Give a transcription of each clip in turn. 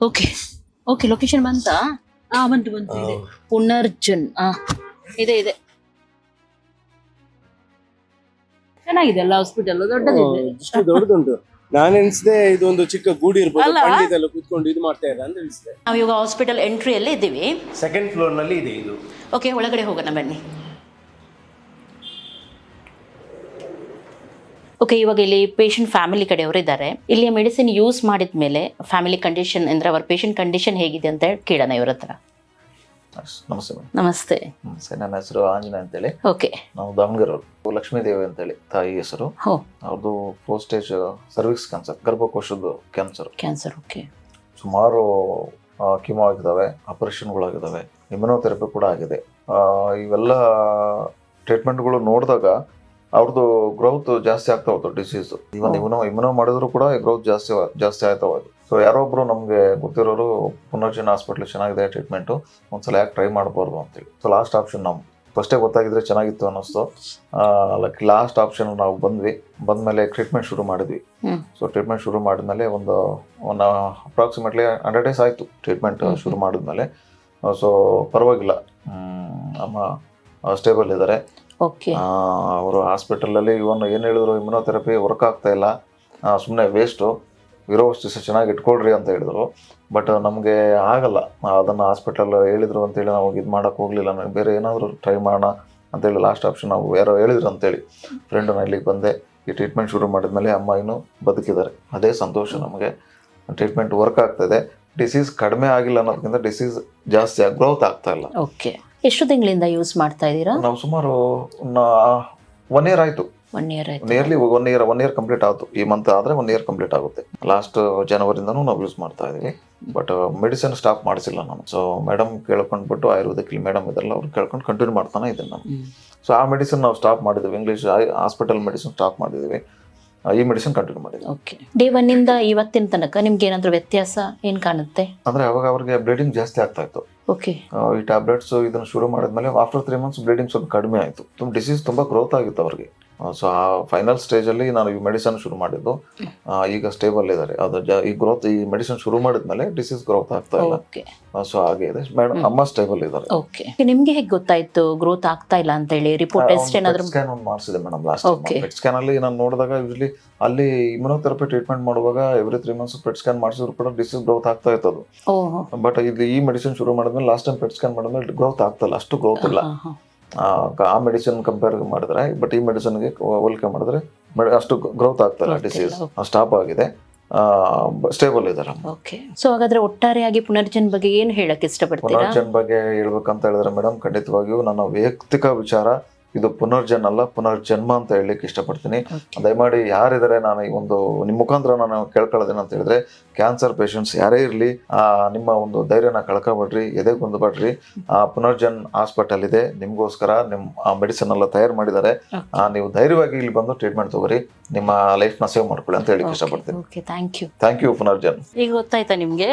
Okay. Okay location ಬಂತಾ? ಹಾ ಬಂತು ಬಂತು. ಇದೆ. ಪುನರ್ಜನ್. ಹಾ ಇದೆ ಇದೆ. ಚೆನ್ನಾಗಿದೆ ಅಲ್ಲ ಹಾಸ್ಪಿಟಲ್ ದೊಡ್ಡದಿದೆ. ಇಷ್ಟು ದೊಡ್ಡದುಂಟು. ನಾನು ಎಣಿಸಿದೆ ಇದೊಂದು ಚಿಕ್ಕ ಗೂಡಿ ಇರ್ಬೋದು. ಅಲ್ಲ? ಪಂಡಿತೆಲ್ಲ ಕೂತ್ಕೊಂಡು ಇದು ಮಾಡ್ತಾ ಇದ್ದಾರೆ ಅಂತ ಅನ್ಸಿದೆ ನಾವು ಇವಾಗ ಹಾಸ್ಪಿಟಲ್ ಎಂಟ್ರಿಯಲ್ಲೇ ಇದ್ದೀವಿ. ಸೆಕೆಂಡ್ ಫ್ಲೋರ್ನಲ್ಲಿ ಇದೆ ಇದು. ಓಕೆ ಒಳಗಡೆ ಹೋಗೋಣ ಬನ್ನಿ. ಓಕೆ ಇವಾಗ ಇಲ್ಲಿ ಪೇಷಂಟ್ ಫ್ಯಾಮಿಲಿ ಕಡೆಯವರು ಇದ್ದಾರೆ. ಇಲ್ಲಿ ಮೆಡಿಸಿನ್ ಯೂಸ್ ಮಾಡಿದ ಮೇಲೆ ಫ್ಯಾಮಿಲಿ ಕಂಡೀಷನ್ ಅಂದ್ರೆ ಅವರ ಪೇಷಂಟ್ ಕಂಡೀಷನ್ ಹೇಗಿದೆ ಅಂತ ಹೇಳಿ ಕೇಳೋಣ ಇವ್ರ ಹತ್ರ. ನಮಸ್ತೆ ಮೇಡಮ್. ನಮಸ್ತೆ. ನಮಸ್ತೆ ನನ್ನ ಹೆಸರು ಆಂಜನೇಯ ಅಂತೇಳಿ. ಓಕೆ ನಾವು ದಾವಣಗೆರೆ ಲಕ್ಷ್ಮೀ ದೇವಿ ಅಂತೇಳಿ ತಾಯಿ ಹೆಸರು. ಹೋ. ಅವ್ರದ್ದು ಪೋಸ್ಟೇಜ್ ಸ್ಟೇಜ್ ಸರ್ವಿಕ್ಸ್ ಕ್ಯಾನ್ಸರ್ ಗರ್ಭಕೋಶದ ಕ್ಯಾನ್ಸರ್ ಕ್ಯಾನ್ಸರ್ ಓಕೆ ಸುಮಾರು ಕಿಮೋ ಆಗಿದಾವೆ ಆಪರೇಷನ್ಗಳಾಗಿದ್ದಾವೆ ಇಮ್ಯುನೋಥೆರಪಿ ಕೂಡ ಆಗಿದೆ. ಇವೆಲ್ಲ ಟ್ರೀಟ್ಮೆಂಟ್ಗಳು ನೋಡಿದಾಗ ಅವ್ರದ್ದು ಗ್ರೋತ್ ಜಾಸ್ತಿ ಆಗ್ತಾ ಹೋಯ್ತು ಡಿಸೀಸ್ ಇವನ್ ಇಮ್ಯುನೋ ಇಮ್ಯುನೋ ಮಾಡಿದ್ರು ಕೂಡ ಗ್ರೋತ್ ಜಾಸ್ತಿ ಜಾಸ್ತಿ ಆಗ್ತಾ ಹೋಯ್ತು. ಸೊ ಯಾರೋ ಒಬ್ರು ನಮಗೆ ಗೊತ್ತಿರೋರು ಪುನರ್ಜನ ಹಾಸ್ಪಿಟ್ಲ್ ಚೆನ್ನಾಗಿದೆ ಟ್ರೀಟ್ಮೆಂಟು ಒಂದ್ಸಲ ಯಾಕೆ ಟ್ರೈ ಮಾಡ್ಬಾರ್ದು ಅಂತೇಳಿ. ಸೊ ಲಾಸ್ಟ್ ಆಪ್ಷನ್ ನಾವು ಫಸ್ಟೇ ಗೊತ್ತಾಗಿದ್ರೆ ಚೆನ್ನಾಗಿತ್ತು ಅನ್ನಿಸ್ತು. ಲೈಕ್ ಲಾಸ್ಟ್ ಆಪ್ಷನ್ ನಾವು ಬಂದ್ವಿ. ಬಂದಮೇಲೆ ಟ್ರೀಟ್ಮೆಂಟ್ ಶುರು ಮಾಡಿದ್ವಿ. ಸೊ ಟ್ರೀಟ್ಮೆಂಟ್ ಶುರು ಮಾಡಿದ್ಮೇಲೆ ಒಂದು ಒನ್ ಅಪ್ರಾಕ್ಸಿಮೇಟ್ಲಿ ಹಂಡ್ರೆಡ್ ಡೇಸ್ ಆಯಿತು ಟ್ರೀಟ್ಮೆಂಟ್. ಶುರು ಮಾಡಿದ್ಮೇಲೆ. ಸೊ ಪರವಾಗಿಲ್ಲ. ನಮ್ಮ ಅಮ್ಮ ಸ್ಟೇಬಲ್ ಇದ್ದಾರೆ. ಅವರು ಹಾಸ್ಪಿಟಲಲ್ಲಿ ಇವನ್ ಏನು ಹೇಳಿದ್ರು ಇಮ್ಯುನೋಥೆರಪಿ ವರ್ಕ್ ಆಗ್ತಾ ಇಲ್ಲ. ಸುಮ್ಮನೆ ವೇಸ್ಟು ಇರೋ ವಸ್ತು ಚೆನ್ನಾಗಿ ಇಟ್ಕೊಳ್ರಿ ಅಂತ ಹೇಳಿದ್ರು. ಬಟ್ ನಮಗೆ ಆಗಲ್ಲ. ಅದನ್ನು ಹಾಸ್ಪಿಟಲ್ ಹೇಳಿದ್ರು ಅಂತೇಳಿ ನಾವು ಇದು ಮಾಡೋಕೆ ಹೋಗಲಿಲ್ಲ. ನನಗೆ ಬೇರೆ ಏನಾದರೂ ಟ್ರೈ ಮಾಡೋಣ ಅಂತೇಳಿ ಲಾಸ್ಟ್ ಆಪ್ಷನ್ ನಾವು ಯಾರೋ ಹೇಳಿದ್ರು ಅಂತೇಳಿ ಫ್ರೆಂಡ್ ನಾನು ಇಲ್ಲಿಗೆ ಬಂದೆ. ಈ ಟ್ರೀಟ್ಮೆಂಟ್ ಶುರು ಮಾಡಿದ್ಮೇಲೆ ಅಮ್ಮ ಇನ್ನೂ ಬದುಕಿದ್ದಾರೆ. ಅದೇ ಸಂತೋಷ ನಮಗೆ. ಟ್ರೀಟ್ಮೆಂಟ್ ವರ್ಕ್ ಆಗ್ತಾಯಿದೆ ಡಿಸೀಸ್ ಕಡಿಮೆ ಆಗಿಲ್ಲ ಅನ್ನೋದಕ್ಕಿಂತ ಡಿಸೀಸ್ ಜಾಸ್ತಿ ಗ್ರೋತ್ ಆಗ್ತಾ ಇಲ್ಲ. ಓಕೆ ಎಷ್ಟು ತಿಂಗಳಿಂದ ಯೂಸ್ ಮಾಡ್ತಾ ಇದ್ದೀರಾ? ನಾವು ಸುಮಾರು ಒನ್ ಇಯರ್ ಆಯಿತು. ಒನ್ ಇಯರ್ ಆಯ್ತು. Nearly one year one year complete ಆಯಿತು. ಈ ಮಂತ್ ಆದ್ರೆ ಒನ್ ಇಯರ್ ಕಂಪ್ಲೀಟ್ ಆಗುತ್ತೆ. ಲಾಸ್ಟ್ ಜನವರಿಂದನೂ ನಾವು ಯೂಸ್ ಮಾಡ್ತಾ ಇದ್ದೀವಿ. ಬಟ್ ಮೆಡಿಸಿನ್ ಸ್ಟಾಪ್ ಮಾಡಿಸಿಲ್ಲ ನಾನು. ಸೊ ಮೇಡಮ್ ಕೇಳ್ಕೊಂಡ್ಬಿಟ್ಟು ಆಯುರ್ವೇದಿಕ್ ಮೇಡಮ್ ಇದೆಲ್ಲ ಅವ್ರು ಕೇಳ್ಕೊಂಡು ಕಂಟಿನ್ಯೂ ಮಾಡ್ತಾನೆ ಇದ್ದೀನಿ ನಾನು. ಸೊ ಆ ಮೆಡಿಸಿನ್ ನಾವು ಸ್ಟಾಪ್ ಮಾಡಿದ್ವಿ ಇಂಗ್ಲೀಷ್ ಹಾಸ್ಪಿಟಲ್ ಮೆಡಿಸಿನ್ ಸ್ಟಾಪ್ ಮಾಡಿದ್ವಿ ಈ ಮೆಡಿಸಿನ್ ಕಂಟಿನ್ಯೂ ಮಾಡಿದ್ವಿ ಓಕೆ ಡೇ ಒನ್ ಇಂದ ಇವತ್ತಿನ ತನಕ ನಿಮ್ಗೆ ಏನಾದರೂ ವ್ಯತ್ಯಾಸ ಏನು ಕಾಣುತ್ತೆ? ಅಂದರೆ ಅವಾಗ ಅವ್ರಿಗೆ ಬ್ಲೀಡಿಂಗ್ ಜಾಸ್ತಿ ಆಗ್ತಾ ಇತ್ತು. ಓಕೆ ಈ ಟ್ಯಾಬ್ಲೆಟ್ಸ್ ಇದನ್ನು ಶುರು ಮಾಡಿದ್ಮೇಲೆ ಆಫ್ಟರ್ ತ್ರೀ ಮಂತ್ಸ್ ಬ್ಲೀಡಿಂಗ್ ಸ್ವಲ್ಪ ಕಡಿಮೆ ಆಯಿತು. ತುಂಬ ಡಿಸೀಸ್ ತುಂಬ ಗ್ರೋತ್ ಆಗಿತ್ತು ಅವ್ರಿಗೆ. ಸೊ ಆ ಫೈನಲ್ ಸ್ಟೇಜಲ್ಲಿ ನಾನು ಈ ಮೆಡಿಸನ್ ಶುರು ಮಾಡಿದ್ದು. ಈಗ ಸ್ಟೇಬಲ್ ಇದ್ದಾರೆ. ಅದು ಈ ಗ್ರೋತ್ ಈ ಮೆಡಿಸಿನ್ ಶುರು ಮಾಡಿದ್ಮೇಲೆ ಡಿಸೀಸ್ ಗ್ರೋತ್ ಆಗ್ತಾ ಇಲ್ಲ. ಓಕೆ ಸೊ ಹಾಗೆ ಇದೆ. ಮೇಡಮ್ ಅಮ್ಮ ಸ್ಟೇಬಲ್ ಇದ್ದಾರೆ. ಓಕೆ ನಿಮ್ಗೆ ಹೇಗೆ ಗೊತ್ತಾಯ್ತು ಗ್ರೋತ್ ಆಗ್ತಾ ಇಲ್ಲ ಅಂತ ಹೇಳಿ ರಿಪೋರ್ಟ್ ಟೆಸ್ಟ್ ಏನಾದರೂ ಸ್ಕ್ಯಾನ್ ಒಂದು ಮಾಡಿಸಿದೆ madam last okay PET scan ಅಲ್ಲಿ ನಾನು ನೋಡಿದಾಗ ಯೂಶಲಿ ಅಲ್ಲಿ ಇಮ್ಯುನೋಥೆರಪಿ ಟ್ರೀಟ್ಮೆಂಟ್ ಮಾಡುವಾಗ every three months PET scan ಮಾಡಿಸಿದ್ರು ಕೂಡ ಡಿಸೀಸ್ ಗ್ರೋತ್ ಆಗ್ತಾ ಇತ್ತು ಬಟ್ ಇದು ಈ ಮೆಡಿಸಿನ್ ಶುರು ಮಾಡಿದ್ಮೇಲೆ ಲಾಸ್ಟ್ ಟೈಮ್ ಪೆಟ್ ಸ್ಕ್ಯಾನ್ ಮಾಡಿದ್ಮೇಲೆ ಗ್ರೋತ್ ಆಗ್ತಲ್ಲ ಅಷ್ಟು ಗ್ರೋತ್ ಇಲ್ಲ. ಆ, ಮೆಡಿಸಿನ್ ಕಂಪೇರ್ ಮಾಡಿದ್ರೆ ಬಟ್ ಈ ಮೆಡಿಸಿನ್ಗೆ ಹೋಲಿಕೆ ಮಾಡಿದ್ರೆ ಅಷ್ಟು ಗ್ರೋತ್ ಆಗ್ತಲ್ಲ ಡಿಸೀಸ್ ಸ್ಟಾಪ್ ಆಗಿದೆ. ಸ್ಟೇಬಲ್ ಇದಾರೆ ಓಕೆ ಸೊ ಹಾಗಾದ್ರೆ ಒಟ್ಟಾರೆಯಾಗಿ ಪುನರ್ಜನ್ ಬಗ್ಗೆ ಏನು ಹೇಳಕ್ಕೆ ಇಷ್ಟಪಡ್ತೀರಾ? ಪುನರ್ಜನ್ ಬಗ್ಗೆ ಹೇಳ್ಬೇಕಂತ ಹೇಳಿದ್ರೆ ಮೇಡಮ್ ಖಂಡಿತವಾಗಿಯೂ ನನ್ನ ವೈಯಕ್ತಿಕ ವಿಚಾರ ಇದು ಪುನರ್ಜನ್ ಅಲ್ಲ ಪುನರ್ಜನ್ಮ ಅಂತ ಹೇಳಲಿಕ್ಕೆ ಇಷ್ಟಪಡ್ತೀನಿ. ದಯಮಾಡಿ ಯಾರಿದ್ದಾರೆ ನಾನು ಈ ಒಂದು ನಿಮ್ಮ ಮುಖಾಂತರ ನಾನು ಕೇಳ್ಕೊಳ್ಳೋದೇನು ಅಂತ ಹೇಳಿದ್ರೆ ಕ್ಯಾನ್ಸರ್ ಪೇಷಂಟ್ಸ್ ಯಾರೇ ಇರಲಿ ನಿಮ್ಮ ಒಂದು ಧೈರ್ಯನ ಕಳ್ಕೊಬೇಡ್ರಿ ಎದೆ ಕುಂದಬೇಡ್ರಿ ಆ ಪುನರ್ಜನ್ ಹಾಸ್ಪಿಟಲ್ ಇದೆ ನಿಮಗೋಸ್ಕರ ನಿಮ್ಮ ಆ ಮೆಡಿಸಿನ್ ಎಲ್ಲ ತಯಾರು ಮಾಡಿದ್ದಾರೆ. ನೀವು ಧೈರ್ಯವಾಗಿ ಇಲ್ಲಿ ಬಂದು ಟ್ರೀಟ್ಮೆಂಟ್ ತಗೋರಿ ನಿಮ್ಮ ಲೈಫ್ನ ಸೇವ್ ಮಾಡ್ಕೊಳ್ಳಿ ಅಂತ ಹೇಳಿ ಇಷ್ಟಪಡ್ತೀನಿ. Okay thank you thank you Punarjan. ಈಗ ಗೊತ್ತಾಯ್ತಾ ನಿಮ್ಗೆ?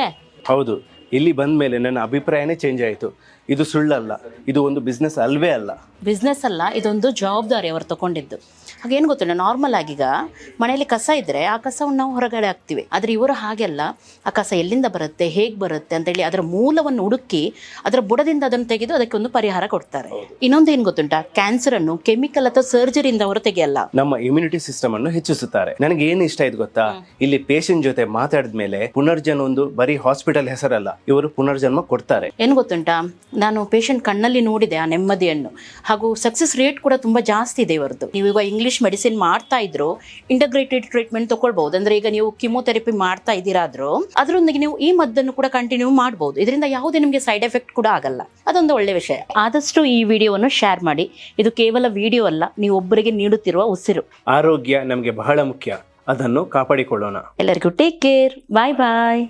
ಹೌದು ಇಲ್ಲಿ ಬಂದ ಮೇಲೆ ನನ್ನ ಅಭಿಪ್ರಾಯನೇ ಚೇಂಜ್ ಆಯಿತು. ಇದು ಸುಳ್ಳಲ್ಲ ಇದು ಒಂದು ಬಿಸ್ನೆಸ್ ಅಲ್ವೇ ಅಲ್ಲ. ಬಿಸ್ನೆಸ್ ಅಲ್ಲ ಇದೊಂದು ಜವಾಬ್ದಾರಿ ಅವರು ತಗೊಂಡಿದ್ದು. ಹಾಗೇನು ಗೊತ್ತಿಲ್ಲ ನಾರ್ಮಲ್ ಆಗೀಗ ಮನೆಯಲ್ಲಿ ಕಸ ಇದ್ರೆ ಆ ಕಸವನ್ನು ನಾವು ಹೊರಗಡೆ ಹಾಕ್ತಿವಿ. ಆದರೆ ಇವರು ಹಾಗೆಲ್ಲ ಆ ಕಸ ಎಲ್ಲಿಂದ ಬರುತ್ತೆ ಹೇಗೆ ಬರುತ್ತೆ ಅಂತೇಳಿ ಅದರ ಮೂಲವನ್ನು ಹುಡುಕಿ ಅದರ ಬುಡದಿಂದ ಅದನ್ನು ತೆಗೆದು ಅದಕ್ಕೆ ಒಂದು ಪರಿಹಾರ ಕೊಡ್ತಾರೆ. ಇನ್ನೊಂದು ಏನು ಗೊತ್ತುಂಟಾ ಕ್ಯಾನ್ಸರ್ ಅನ್ನು ಕೆಮಿಕಲ್ ಅಥವಾ ಸರ್ಜರಿಯಿಂದ ಅವರು ತೆಗೆಯಲ್ಲ. ನಮ್ಮ ಇಮ್ಯುನಿಟಿ ಸಿಸ್ಟಮ್ ಅನ್ನು ಹೆಚ್ಚಿಸುತ್ತಾರೆ. ನನಗೆ ಏನು ಇಷ್ಟ ಆಯ್ತು ಗೊತ್ತಾ? ಇಲ್ಲಿ ಪೇಷಂಟ್ ಜೊತೆ ಮಾತಾಡಿದ ಮೇಲೆ ಪುನರ್ಜನ್ ಒಂದು ಬರೀ ಹಾಸ್ಪಿಟಲ್ ಹೆಸರಲ್ಲ ಇವರು ಪುನರ್ಜನ್ಮ ಕೊಡ್ತಾರೆ. ಏನು ಗೊತ್ತುಂಟಾ ನಾನು ಪೇಷಂಟ್ ಕಣ್ಣಲ್ಲಿ ನೋಡಿದೆ ಆ ನೆಮ್ಮದಿಯನ್ನು ಹಾಗೂ ಸಕ್ಸಸ್ ರೇಟ್ ಕೂಡ ತುಂಬ ಜಾಸ್ತಿ ಇದೆ ಇವರದ್ದು. ನೀವು ಈಗ ಇಂಗ್ಲೀಷ್ ಮೆಡಿಸಿನ್ ಮಾಡ್ತಾ ಇದ್ರು ಇಂಟಗ್ರೇಟೆಡ್ ಟ್ರೀಟ್ಮೆಂಟ್ ತಗೊಳ್ಬಹುದು ಅಂದ್ರೆ ಈಗ ನೀವು ಕಿಮೋಥೆರಪಿ ಮಾಡ್ತಾ ಇದ್ದೀರಾದ್ರೂ ಅದರೊಂದಿಗೆ ನೀವು ಈ ಮದ್ದನ್ನು ಕೂಡ ಕಂಟಿನ್ಯೂ ಮಾಡಬಹುದು ಇದರಿಂದ ಯಾವುದೇ ನಿಮಗೆ ಸೈಡ್ ಎಫೆಕ್ಟ್ ಕೂಡ ಆಗಲ್ಲ. ಅದೊಂದು ಒಳ್ಳೆ ವಿಷಯ. ಆದಷ್ಟು ಈ ವಿಡಿಯೋವನ್ನು ಶೇರ್ ಮಾಡಿ. ಇದು ಕೇವಲ ವಿಡಿಯೋ ಅಲ್ಲ ನೀವು ಒಬ್ಬರಿಗೆ ನೀಡುತ್ತಿರುವ ಉಸಿರು. ಆರೋಗ್ಯ ನಮಗೆ ಬಹಳ ಮುಖ್ಯ. ಅದನ್ನು ಕಾಪಾಡಿಕೊಳ್ಳೋಣ. ಎಲ್ಲರಿಗೂ ಟೇಕ್ ಕೇರ್ ಬಾಯ್ ಬಾಯ್